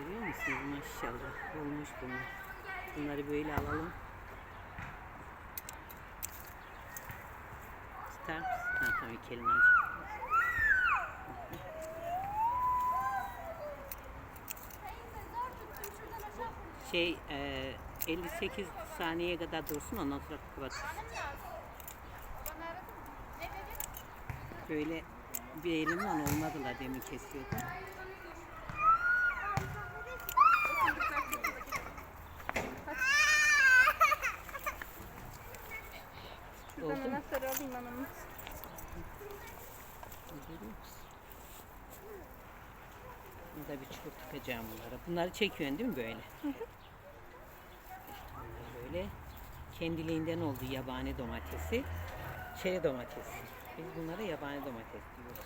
Görüyor musunuz maşallah olmuş bunlar. Bunları böyle alalım. Tutar mısın? Ha tabii kelime Şey e, 58 saniyeye kadar dursun ondan sonra kapat. Böyle bir elimle olmadılar demin kesiyordum. Oldu mu? anahtarı alayım. Görüyor musun? Burada bir çukur tıkacağım bunlara. Bunları çekiyorsun değil mi böyle? İşte bunlar böyle kendiliğinden oldu yabani domatesi. Çeri domatesi. Biz bunlara yabani domates diyoruz.